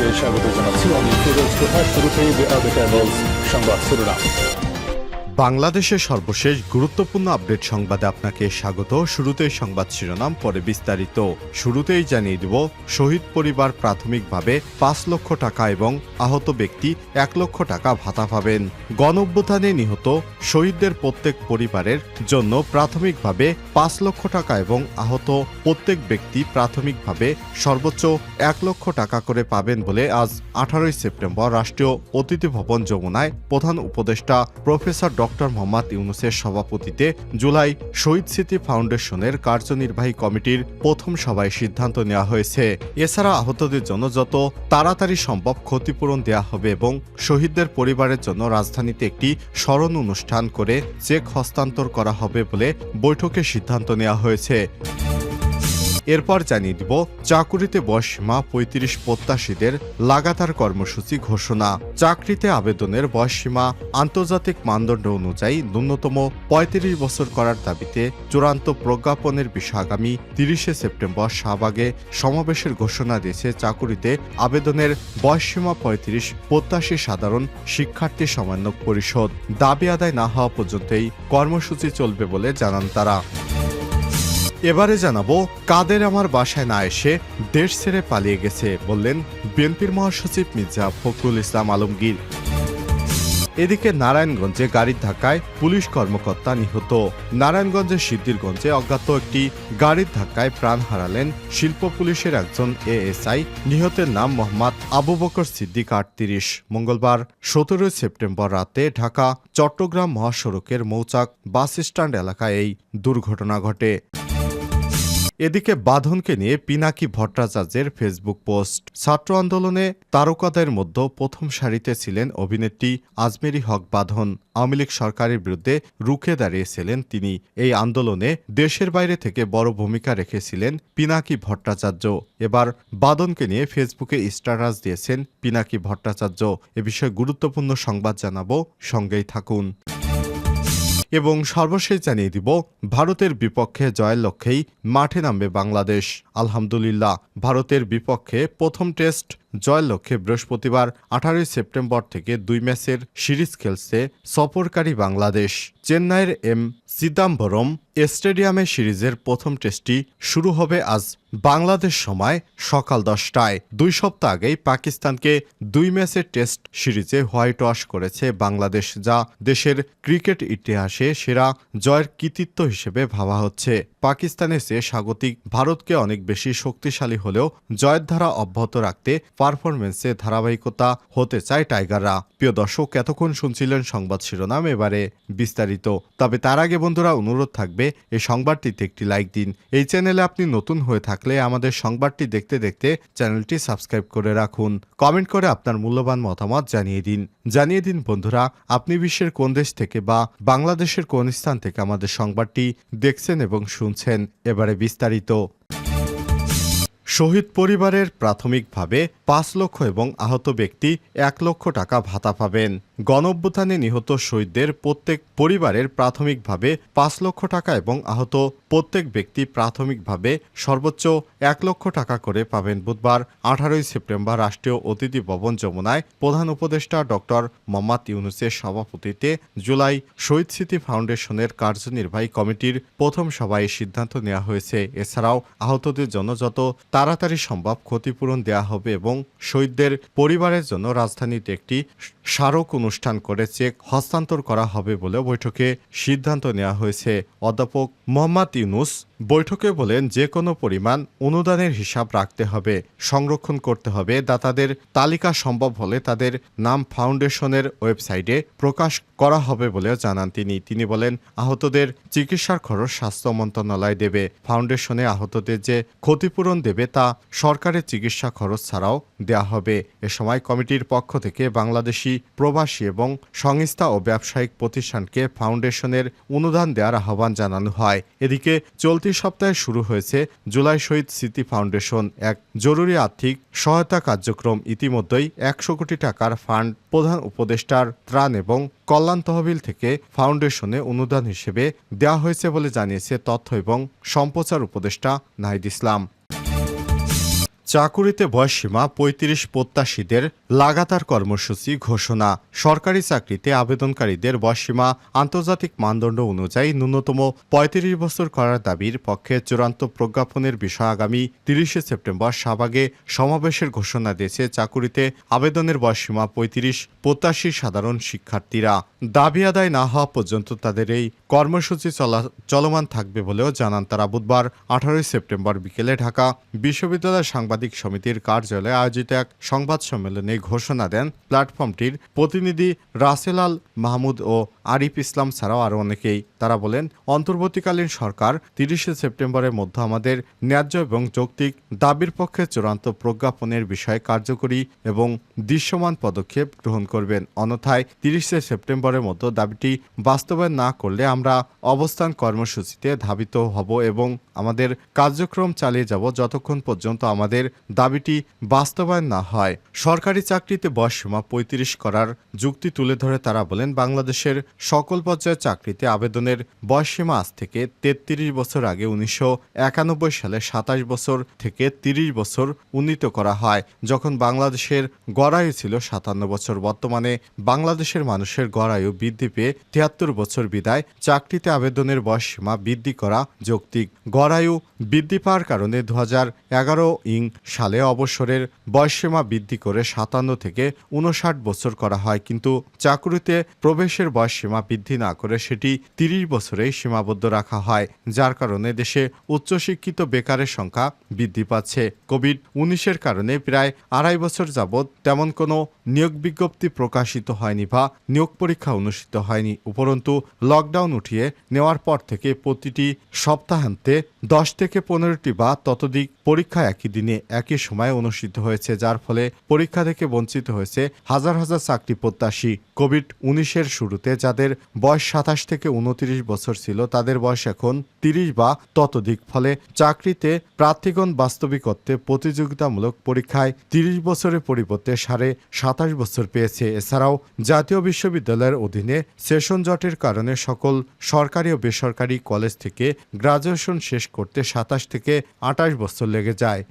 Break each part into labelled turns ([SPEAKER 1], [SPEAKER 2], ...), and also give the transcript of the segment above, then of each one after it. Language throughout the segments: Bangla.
[SPEAKER 1] আপনাদেরকে স্বাগত জানাচ্ছি আমি ফিরোজ প্রধান শুরুতেই দ্য টাইমস সংবাদ শিরোনাম
[SPEAKER 2] বাংলাদেশের সর্বশেষ গুরুত্বপূর্ণ আপডেট সংবাদে আপনাকে স্বাগত। শুরুতেই সংবাদ শিরোনাম, পরে বিস্তারিত। শুরুতেই জানিয়ে দিব, শহীদ পরিবার প্রাথমিকভাবে পাঁচ লক্ষ টাকা এবং আহত ব্যক্তি এক লক্ষ টাকা ভাতা পাবেন। গণ অভ্যুত্থানে নিহত শহীদদের প্রত্যেক পরিবারের জন্য প্রাথমিকভাবে পাঁচ লক্ষ টাকা এবং আহত প্রত্যেক ব্যক্তি প্রাথমিকভাবে সর্বোচ্চ এক লক্ষ টাকা করে পাবেন বলে আজ আঠারোই সেপ্টেম্বর রাষ্ট্রীয় অতিথি ভবন যমুনায় প্রধান উপদেষ্টা প্রফেসর ডক্টর মোহাম্মদ ইউনুসের সভাপতিতে জুলাই শহীদ স্মৃতি ফাউন্ডেশনের কার্যনির্বাহী কমিটির প্রথম সভায় সিদ্ধান্ত নেওয়া হয়েছে। এছাড়া আহতদের জন্য যত তাড়াতাড়ি সম্ভব ক্ষতিপূরণ দেওয়া হবে এবং শহীদদের পরিবারের জন্য রাজধানীতে একটি স্মরণ অনুষ্ঠান করে চেক হস্তান্তর করা হবে বলে বৈঠকে সিদ্ধান্ত নেওয়া হয়েছে। এরপর জানিয়ে দিব, চাকুরিতে বয়সীমা পঁয়ত্রিশ প্রত্যাশীদের লাগাতার কর্মসূচি ঘোষণা। চাকরিতে আবেদনের বয়সীমা আন্তর্জাতিক মানদণ্ড অনুযায়ী ন্যূনতম পঁয়ত্রিশ বছর করার দাবিতে চূড়ান্ত প্রজ্ঞাপনের বিষয় আগামী তিরিশে সেপ্টেম্বর শাহবাগে সমাবেশের ঘোষণা দিয়েছে চাকুরিতে আবেদনের বয়সীমা পঁয়ত্রিশ প্রত্যাশী সাধারণ শিক্ষার্থী সমন্বয় পরিষদ। দাবি আদায় না হওয়া পর্যন্তই কর্মসূচি চলবে বলে জানান তারা। এবারে জানাব, কাদের আমার বাসায় না এসে দেশ ছেড়ে পালিয়ে গেছে বললেন বিএনপির মহাসচিব মির্জা ফখরুল ইসলাম আলমগীর। এদিকে নারায়ণগঞ্জে গাড়ির ধাক্কায় পুলিশ কর্মকর্তা নিহত। নারায়ণগঞ্জের সিদ্ধিরগঞ্জে অজ্ঞাত একটি গাড়ির ধাক্কায় প্রাণ হারালেন শিল্প পুলিশের একজন এএসআই। নিহতের নাম মোহাম্মদ আবু বকর সিদ্দিক আটত্রিশ। মঙ্গলবার সতেরোই সেপ্টেম্বর রাতে ঢাকা, চট্টগ্রাম মহাসড়কের মৌচাক বাস স্ট্যান্ড এলাকায় এই দুর্ঘটনা ঘটে। এদিকে বাঁধনকে নিয়ে পিনাকি ভট্টাচার্যের ফেসবুক পোস্ট। ছাত্র আন্দোলনে তারকাদের মধ্যে প্রথম সারিতে ছিলেন অভিনেত্রী আজমেরি হক বাঁধন। আওয়ামী লীগ সরকারের বিরুদ্ধে রুখে দাঁড়িয়েছিলেন তিনি। এই আন্দোলনে দেশের বাইরে থেকে বড় ভূমিকা রেখেছিলেন পিনাকি ভট্টাচার্য। এবার বাদনকে নিয়ে ফেসবুকে স্ট্যাটাস দিয়েছেন পিনাকি ভট্টাচার্য। এ বিষয়ে গুরুত্বপূর্ণ সংবাদ জানাব। সঙ্গেই থাকুন। এবং সর্বশেষ জানিয়ে দিব, ভারতের বিপক্ষে জয়ের লক্ষ্যেই মাঠে নামবে বাংলাদেশ। আলহামদুলিল্লাহ, ভারতের বিপক্ষে প্রথম টেস্ট জয়ের লক্ষ্যে বৃহস্পতিবার আঠারোই সেপ্টেম্বর থেকে দুই ম্যাচের সিরিজ খেলছে সফরকারী বাংলাদেশ। চেন্নাইয়ের এম চিদাম্বরম স্টেডিয়ামে সিরিজের প্রথম টেস্টটি শুরু হবে আজ বাংলাদেশ সময় সকাল দশটায়। দুই সপ্তাহ আগেই পাকিস্তানকে দুই ম্যাচের টেস্ট সিরিজে হোয়াইট ওয়াশ করেছে বাংলাদেশ, যা দেশের ক্রিকেট ইতিহাসে সেরা জয়ের কৃতিত্ব হিসেবে ভাবা হচ্ছে। পাকিস্তানের চেয়ে স্বাগতিক, ভারতকে অনেক বেশি শক্তিশালী হলেও জয়ের ধারা অব্যাহত রাখতে পারফরমেন্সে ধারাবাহিকতা হতে চায় টাইগাররা। প্রিয় দর্শক, এতক্ষণ শুনছিলেন সংবাদ শিরোনাম, এবারে বিস্তারিত। তবে তার আগে বন্ধুরা, অনুরোধ থাকবে, এই সংবাদটিতে একটি লাইক দিন। এই চ্যানেলে আপনি নতুন হয়ে থাকলে আমাদের সংবাদটি দেখতে দেখতে চ্যানেলটি সাবস্ক্রাইব করে রাখুন। কমেন্ট করে আপনার মূল্যবান মতামত জানিয়ে দিন। জানিয়ে দিন, বন্ধুরা, আপনি বিশ্বের কোন দেশ থেকে বা বাংলাদেশের কোন স্থান থেকে আমাদের সংবাদটি দেখছেন এবং শুনছেন এবারে বিস্তারিত। শহীদ পরিবারের প্রাথমিকভাবে পাঁচ লক্ষ এবং আহত ব্যক্তি এক লক্ষ টাকা ভাতা পাবেন। গণঅভ্যুত্থানে নিহত শহীদদের প্রত্যেক পরিবারের প্রাথমিকভাবে পাঁচ লক্ষ টাকা এবং আহত প্রত্যেক ব্যক্তি প্রাথমিকভাবে সর্বোচ্চ এক লক্ষ টাকা করে পাবেন বুধবার, আঠারোই সেপ্টেম্বর রাষ্ট্রীয় অতিথি ভবন যমুনায় প্রধান উপদেষ্টা ডক্টর মোহাম্মদ ইউনুসের সভাপতিতে জুলাই শহীদ স্মৃতি ফাউন্ডেশনের কার্যনির্বাহী কমিটির প্রথম সভায় সিদ্ধান্ত নেওয়া হয়েছে। এছাড়াও আহতদের জন্য যত তাড়াতাড়ি সম্ভব ক্ষতিপূরণ দেওয়া হবে এবং শহীদদের পরিবারের জন্য রাজধানীতে একটি স্মারক অনুষ্ঠান করে চেক হস্তান্তর করা হবে বলে বৈঠকে সিদ্ধান্ত নেওয়া হয়েছে। অধ্যাপক মোহাম্মদ ইউনুস বৈঠকে বলেন যে কোনো পরিমাণ অনুদানের হিসাব রাখতে হবে, সংরক্ষণ করতে হবে দাতাদের তালিকা সম্ভব হলে তাদের নাম ফাউন্ডেশনের ওয়েবসাইটে প্রকাশ করা হবে বলেও জানান তিনি। তিনি বলেন, আহতদের চিকিৎসার খরচ স্বাস্থ্য মন্ত্রণালয় দেবে, ফাউন্ডেশনে আহতদের যে ক্ষতিপূরণ দেবে তা সরকারের চিকিৎসা খরচ ছাড়াও দেয়া হবে। এ সময় কমিটির পক্ষ থেকে বাংলাদেশি প্রবাসী এবং সংস্থা ও ব্যবসায়িক প্রতিষ্ঠানকে ফাউন্ডেশনের অনুদান দেওয়ার আহ্বান জানানো হয়। এদিকে চলতি সপ্তাহে শুরু হয়েছে জুলাই শহীদ স্মৃতি ফাউন্ডেশন। এক জরুরি আর্থিক সহায়তা কার্যক্রম ইতিমধ্যেই একশো কোটি টাকার ফান্ড প্রধান উপদেষ্টার ত্রাণ এবং কল্যাণ তহবিল থেকে ফাউন্ডেশনে অনুদান হিসেবে দেওয়া হয়েছে বলে জানিয়েছে তথ্য এবং সম্প্রচার উপদেষ্টা নাহিদ ইসলাম। চাকুরিতে বয়সসীমা পঁয়ত্রিশ প্রত্যাশীদের লাগাতার কর্মসূচি ঘোষণা। সরকারি চাকরিতে আবেদনকারীদের বয়সসীমা আন্তর্জাতিক মানদণ্ড অনুযায়ী ন্যূনতম পঁয়ত্রিশ বছর করার দাবির পক্ষে চূড়ান্ত প্রজ্ঞাপনের বিষয় আগামী তিরিশে সেপ্টেম্বর শাহবাগে সমাবেশের ঘোষণা দিয়েছে চাকুরিতে আবেদনের বয়সসীমা পঁয়ত্রিশ প্রত্যাশী সাধারণ শিক্ষার্থীরা। দাবি আদায় না হওয়া পর্যন্ত তাদের এই কর্মসূচি চলা চলমান থাকবে বলেও জানান তারা। বুধবার আঠারোই সেপ্টেম্বর বিকেলে ঢাকা বিশ্ববিদ্যালয় সাংবাদিক সমিতির কার্যালয়ে আয়োজিত এক সংবাদ সম্মেলনে ঘোষণা দেন প্ল্যাটফর্মটির প্রতিনিধি রাসেলাল মাহমুদ ও আরিফ ইসলাম ছাড়াও আরও অনেকেই। তারা বলেন, অন্তর্বর্তীকালীন সরকার তিরিশে সেপ্টেম্বরের মধ্যে আমাদের ন্যায্য এবং যৌক্তিক দাবির পক্ষে চূড়ান্ত প্রজ্ঞাপনের বিষয়ে কার্যকরী এবং দৃশ্যমান পদক্ষেপ গ্রহণ করবেন। অন্যথায় তিরিশে সেপ্টেম্বরের মধ্যে দাবিটি বাস্তবায়ন না করলে আমরা অবস্থান কর্মসূচিতে ধাবিত হব এবং আমাদের কার্যক্রম চালিয়ে যাব যতক্ষণ পর্যন্ত আমাদের দাবিটি বাস্তবায়ন না হয়। সরকারি চাকরিতে বয়সসীমা পঁয়ত্রিশ করার যুক্তি তুলে ধরে তারা বলেন, বাংলাদেশের সকল পর্যায়ের চাকরিতে আবেদনের বয়সসীমা আজ থেকে তেত্রিশ বছর আগে উনিশশো একানব্বই সালে সাতাশ বছর থেকে তিরিশ বছর উন্নীত করা হয়, যখন বাংলাদেশের গড়ায়ু ছিল সাতান্ন বছর। বর্তমানে বাংলাদেশের মানুষের গড়ায়ু বৃদ্ধি পেয়ে তিয়াত্তর বছর বিদায়। চাকরিতে আবেদনের বয়সসীমা বৃদ্ধি করা যৌক্তিক। গড়ায়ু বৃদ্ধি পাওয়ার কারণে দু এগারো ইং সালে অবসরের বয়সসীমা বৃদ্ধি করে সাতান্ন থেকে উনষাট বছর করা হয়, কিন্তু চাকরিতে প্রবেশের বয়সসীমা বৃদ্ধি না করে সেটি তিরিশ বছরেই সীমাবদ্ধ রাখা হয়, যার কারণে দেশে উচ্চশিক্ষিত বেকারের সংখ্যা বৃদ্ধি পাচ্ছে। কোভিড উনিশের কারণে প্রায় আড়াই বছর যাবৎ তেমন কোনো নিয়োগ বিজ্ঞপ্তি প্রকাশিত হয়নি বা নিয়োগ পরীক্ষা অনুষ্ঠিত হয়নি। উপরন্তু, লকডাউন উঠিয়ে নেওয়ার পর থেকে প্রতিটি সপ্তাহান্তে দশ থেকে পনেরোটি বা ততোধিক পরীক্ষা একই দিনে একই সময়ে অনুষ্ঠিত হয়েছে, যার ফলে পরীক্ষা থেকে বঞ্চিত হয়েছে হাজার হাজার চাকরি প্রত্যাশী কোভিড উনিশের শুরুতে, যাদের বয়স সাতাশ থেকে উনত্রিশ বছর ছিল, তাদের বয়স এখন তিরিশ বা ততোধিক। ফলে চাকরিতে প্রার্থীগণ বাস্তবিকত্বে প্রতিযোগিতামূলক পরীক্ষায় তিরিশ বছরের পরিবর্তে সাড়ে সাতাশ বছর পেয়েছে। এছাড়াও জাতীয় বিশ্ববিদ্যালয়ের অধীনে সেশন জটের কারণে সকল সরকারি ও বেসরকারি কলেজ থেকে গ্রাজুয়েশন শেষ করতে সাতাশ থেকে আটাশ বছর লেগে যায়।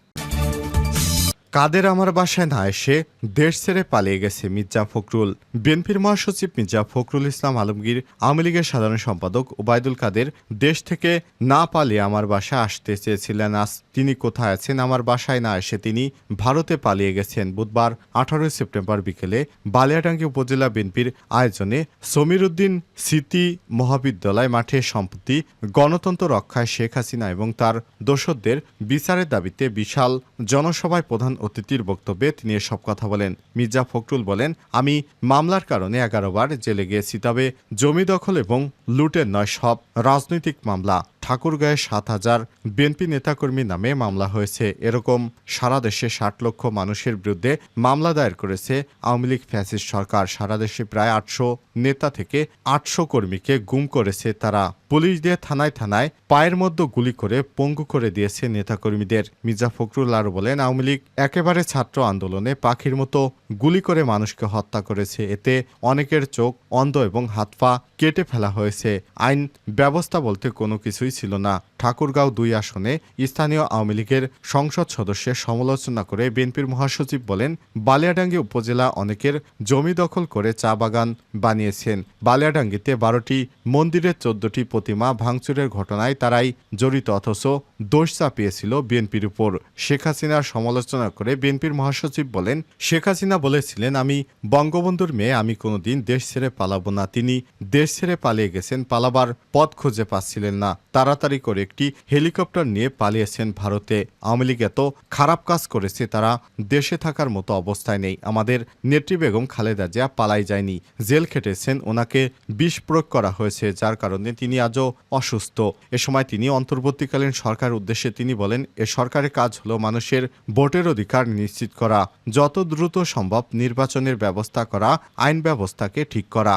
[SPEAKER 2] কাদের আমার বাসায় না এসে দেশ ছেড়ে পালিয়ে গেছে মির্জা ফখরুল। বিএনপির মহাসচিব মির্জা ফখরুল ইসলাম আলমগীর, আওয়ামী লীগের সাধারণ সম্পাদক ওবায়দুল কাদের দেশ থেকে না পালিয়ে আমার বাসায় আসতে চেয়েছিলেন আজ। তিনি কোথায় আছেন, আমার বাসায় না এসে তিনি ভারতে পালিয়ে গেছেন। বুধবার, আঠারোই সেপ্টেম্বর বিকেলে বালিয়াডাঙ্গি উপজেলা বিএনপির আয়োজনে সমীর উদ্দিন স্মৃতি মহাবিদ্যালয় মাঠে সম্প্রতি গণতন্ত্র রক্ষায় শেখ হাসিনা এবং তার দোসরদের বিচারের দাবিতে বিশাল জনসভায় প্রধান অতিথির বক্তব্যে তিনি এসব কথা বলেন। মির্জা ফখরুল বলেন, আমি মামলার কারণে এগারো বার জেলে গিয়েছি, তবে জমি দখল এবং লুটের নয়, সব রাজনৈতিক মামলা। ঠাকুরগাঁয়ে সাত হাজার বিএনপি নেতাকর্মী নামে মামলা হয়েছে। এরকম সারা দেশে ষাট লক্ষ মানুষের বিরুদ্ধে মামলা দায়ের করেছে আওয়ামী লীগ ফ্যাসিস্ট সরকার। সারা দেশে প্রায় আটশো নেতা থেকে আটশো কর্মীকে গুম করেছে তারা। পুলিশ দিয়ে থানায় থানায় পায়ের মধ্যে গুলি করে পঙ্গু করে দিয়েছে নেতাকর্মীদের। মির্জা ফখরুল আরও বলেন, আওয়ামী লীগ একেবারে ছাত্র আন্দোলনে পাখির মতো গুলি করে মানুষকে হত্যা করেছে। এতে অনেকের চোখ অন্ধ এবং হাত পা কেটে ফেলা হয়েছে। আইন ব্যবস্থা বলতে কোনো কিছুই ছিল না। ঠাকুরগাঁও দুই আসনে স্থানীয় আওয়ামী লীগের সংসদ সদস্যের সমালোচনা করে বিএনপির মহাসচিব বলেন, বালিয়াডাঙ্গি উপজেলা অনেকের জমি দখল করে চা বাগান বানিয়েছেন। বালিয়াডাঙ্গিতে বারোটি, মন্দিরের চোদ্দটি প্রতিমা ভাঙচুরের ঘটনায় তারাই জড়িত, অথচ দোষ চাপিয়েছিল বিএনপির উপর। শেখ হাসিনার সমালোচনা করে বিএনপির মহাসচিব বলেন, শেখ হাসিনা বলেছিলেন, আমি বঙ্গবন্ধুর মেয়ে, আমি কোনোদিন দেশ ছেড়ে পালাবো না। তিনি দেশ ছেড়ে পালিয়ে গেছেন, পালাবার পথ খুঁজে পাচ্ছিলেন না। তাড়াতাড়ি করে একটি হেলিকপ্টার নিয়ে পালিয়েছেন ভারতে। আওয়ামী লীগ এত খারাপ কাজ করেছে, তারা দেশে থাকার মতো অবস্থায় নেই। আমাদের নেত্রী বেগম খালেদা জিয়া পালাই যায়নি। জেল খেটেছেন, ওনাকে বিষ প্রয়োগ করা হয়েছে, যার কারণে তিনি আজও অসুস্থ। এ সময় তিনি অন্তর্বর্তীকালীন সরকার উদ্দেশ্যে তিনি বলেন, এ সরকারের কাজ হলো মানুষের ভোটের অধিকার নিশ্চিত করা, যত দ্রুত সম্ভব নির্বাচনের ব্যবস্থা করা, আইন ব্যবস্থাকে ঠিক করা।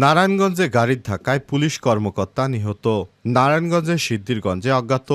[SPEAKER 2] নারায়ণগঞ্জে গাড়ির ধাক্কায় পুলিশ কর্মকর্তা নিহত। নারায়ণগঞ্জের সিদ্ধিরগঞ্জে অজ্ঞাত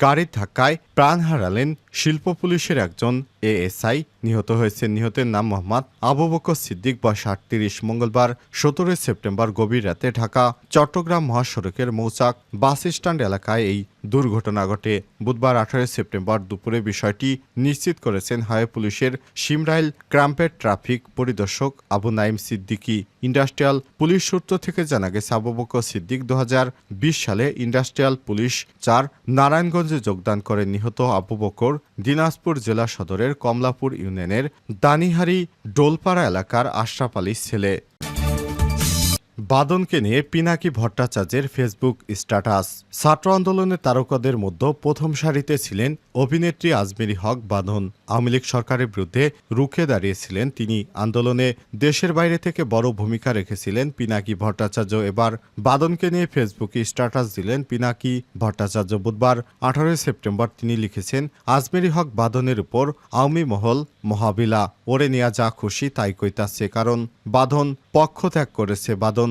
[SPEAKER 2] গাড়ির ধাক্কায় প্রাণ হারালেন শিল্প পুলিশের একজন এএসআই নিহত হয়েছে। নিহতের নাম মোহাম্মদ আবু বকর সিদ্দিক। বয়স আটত্রিশ, মঙ্গলবার সতেরোই সেপ্টেম্বর গভীর রাতে ঢাকা, চট্টগ্রাম মহাসড়কের মৌচাক বাস স্ট্যান্ড এলাকায় এই দুর্ঘটনা ঘটে। বুধবার আঠারোই সেপ্টেম্বর দুপুরে বিষয়টি নিশ্চিত করেছেন হাওয়াই পুলিশের সিমরাইল ক্রাম্পের ট্রাফিক পরিদর্শক আবু নাইম সিদ্দিকী। ইন্ডাস্ট্রিয়াল পুলিশ সূত্র থেকে জানা গেছে, আবু বকর সিদ্দিক দু হাজার বিশ সালে ইন্ডাস্ট্রিয়াল পুলিশ চার নারায়ণগঞ্জে যোগদান করে। নিহত আবু বকর দিনাজপুর জেলা সদরের কমলাপুর ইউনিয়নের দানিহারি ডোলপাড়া এলাকার আশরাফ আলীর ছেলে। বাদনকে নিয়ে পিনাকি ভট্টাচার্যের ফেসবুক স্ট্যাটাস। ছাত্র আন্দোলনের তারকাদের মধ্যে প্রথম সারিতে ছিলেন অভিনেত্রী আজমেরি হক বাঁধন আওয়ামী লীগ সরকারের বিরুদ্ধে রুখে দাঁড়িয়েছিলেন তিনি। আন্দোলনে দেশের বাইরে থেকে বড় ভূমিকা রেখেছিলেন পিনাকি ভট্টাচার্য। এবার বাদনকে নিয়ে ফেসবুকে স্ট্যাটাস দিলেন পিনাকি ভট্টাচার্য। বুধবার আঠারোই সেপ্টেম্বর তিনি লিখেছেন, আজমেরি হক বাদনের উপর আওয়ামী মহল মহাবিলা। ওরে নিয়া যা খুশি তাই কইতাছে কারণ বাঁধন পক্ষ ত্যাগ করেছে বাদন।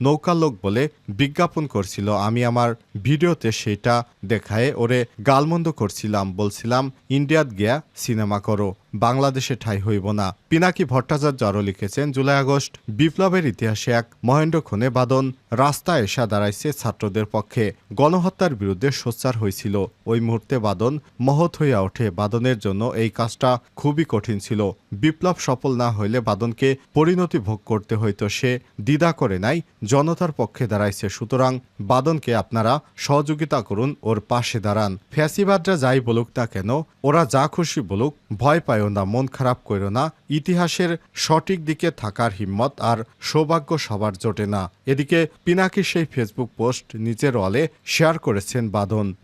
[SPEAKER 2] নৌকালোক বলে বিজ্ঞাপন করছিল। আমি আমার ভিডিওতে সেটা দেখায় ওরে গালমন্দ করছিলাম, বলছিলাম, ইন্ডিয়াত গিয়া সিনেমা করো, বাংলাদেশে ঠাই হইব না। পিনাকি ভট্টাচার্য আরও লিখেছেন, জুলাই আগস্ট বিপ্লবের ইতিহাসে এক মহেন্দ্র খনে বাদন রাস্তায় এসা দাঁড়াইছে ছাত্রদের পক্ষে। গণহত্যার বিরুদ্ধে সোচ্চার হয়েছিল ওই মুহূর্তে বাদন মহৎ হইয়া ওঠে। বাদনের জন্য এই কাজটা খুবই কঠিন ছিল। বিপ্লব সফল না হইলে বাদনকে পরিণতি ভোগ করতে হইতো। সে দ্বিধা করে নাই জনতার পক্ষে দাঁড়াইছে। সুতরাং বাদনকে আপনারা সহযোগিতা করুন, ওর পাশে দাঁড়ান। ফ্যাসিবাদরা যাই বলুক না কেন, ওরা যা খুশি বলুক, ভয় পায়ও না, মন খারাপ করো না। ইতিহাসের সঠিক দিকে থাকার হিম্মত আর সৌভাগ্য সবার জোটে না। এদিকে পিনাকি সেই ফেসবুক পোস্ট নিজের ওয়ালে শেয়ার করেছেন বাদন।